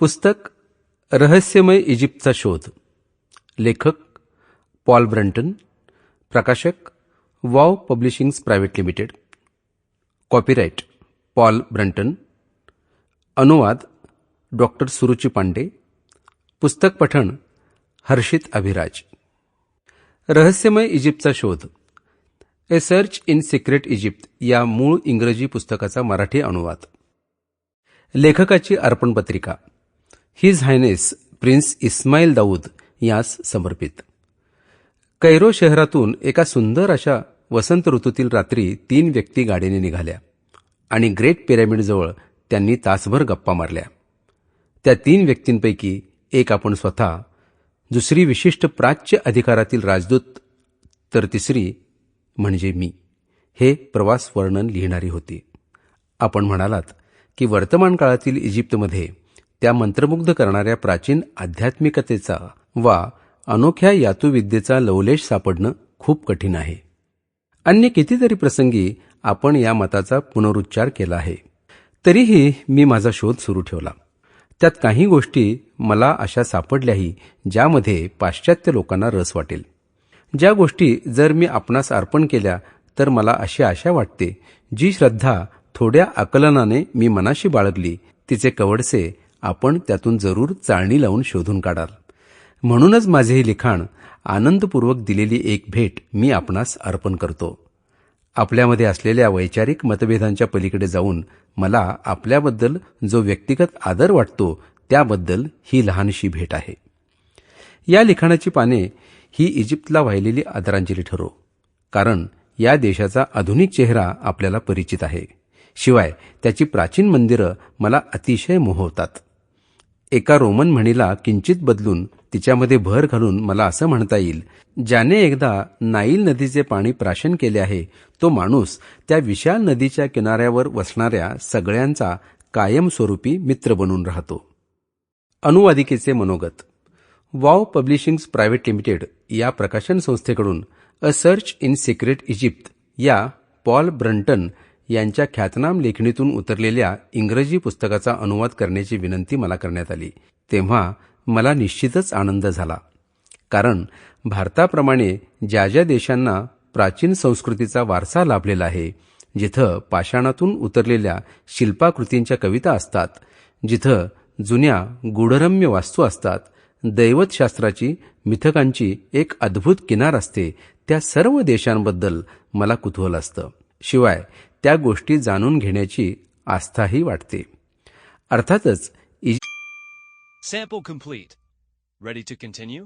पुस्तक रहस्यमय इजिप्तचा शोध. लेखक पॉल ब्रंटन प्रकाशक Wow publishings private limited. Copyright Paul Brunton अनुवाद डॉक्टर सुरुची पांडे पुस्तक पठण हर्षित अभिराज. रहस्यमय इजिप्तचा शोध. A search in secret Egypt या मूळ इंग्रजी पुस्तकाचा मराठी अनुवाद. लेखकाची अर्पणपत्रिका. His highness prince Ismail Daoud यास समर्पित. कैरो शहरातून एका सुंदर अशा वसंत ऋतूतील रात्री तीन व्यक्ती गाडीने निघाल्या आणि ग्रेट पिरॅमिडजवळ त्यांनी तासभर गप्पा मारल्या. त्या तीन व्यक्तींपैकी एक आपण स्वतः दुसरी विशिष्ट प्राच्य अधिकारातील राजदूत तर तिसरी म्हणजे मी. हे प्रवास वर्णन लिहिणारी होती. आपण म्हणालात की वर्तमान काळातील इजिप्तमध्ये त्या मंत्रमुग्ध करणाऱ्या प्राचीन आध्यात्मिकतेचा वा अनोख्या यातुविद्येचा लवलेश सापडणं खूप कठीण आहे. अन्य कितीतरी प्रसंगी आपण या मताचा पुनरुच्चार केला आहे. तरीही मी माझा शोध सुरू ठेवला. त्यात काही गोष्टी मला अशा सापडल्याही ज्यामध्ये पाश्चात्य लोकांना रस वाटेल. ज्या गोष्टी जर मी आपणास अर्पण केल्या तर मला अशी आशा वाटते जी श्रद्धा थोड्या आकलनाने मी मनाशी बाळगली तिचे कवडसे आपण त्यातून जरूर चाळणी लावून शोधून काढाल. म्हणूनच माझे हे लिखाण आनंदपूर्वक दिलेली एक भेट मी आपणास अर्पण करतो. आपल्यामध्ये असलेल्या वैचारिक मतभेदांच्या पलीकडे जाऊन मला आपल्याबद्दल जो व्यक्तिगत आदर वाटतो त्याबद्दल ही लहानशी भेट आहे. या लिखाणाची पाने ही इजिप्तला वाहिलेली आदरांजली ठरो कारण या देशाचा आधुनिक चेहरा आपल्याला परिचित आहे. शिवाय त्याची प्राचीन मंदिरं मला अतिशय मोहवतात एका रोमन म्हणीला किंचित बदलून तिच्यामध्ये भर घालून मला असं म्हणता येईल ज्याने एकदा नाईल नदीचे पाणी प्राशन केले आहे तो माणूस त्या विशाल नदीच्या किनाऱ्यावर वसणाऱ्या सगळ्यांचा कायमस्वरूपी मित्र बनून राहतो. अनुवादिकेचे मनोगत वाव पब्लिशिंग्स प्रायव्हेट लिमिटेड या प्रकाशन संस्थेकडून a search in secret Egypt या पॉल ब्रंटन यांच्या ख्यातनाम लेखणीतून उतरलेल्या इंग्रजी पुस्तकाचा अनुवाद करण्याची विनंती मला करण्यात आली. तेव्हा मला निश्चितच आनंद झाला. कारण भारताप्रमाणे ज्या ज्या देशांना प्राचीन संस्कृतीचा वारसा लाभलेला आहे जिथं पाषाणातून उतरलेल्या शिल्पाकृतींच्या कविता असतात जिथं जुन्या गूढरम्य वास्तू असतात दैवतशास्त्राची मिथकांची एक अद्भुत किनार असते त्या सर्व देशांबद्दल मला कुतूहल असतं. शिवाय त्या गोष्टी जाणून घेण्याची आस्थाही वाटते. अर्थातच is sample complete ready to continue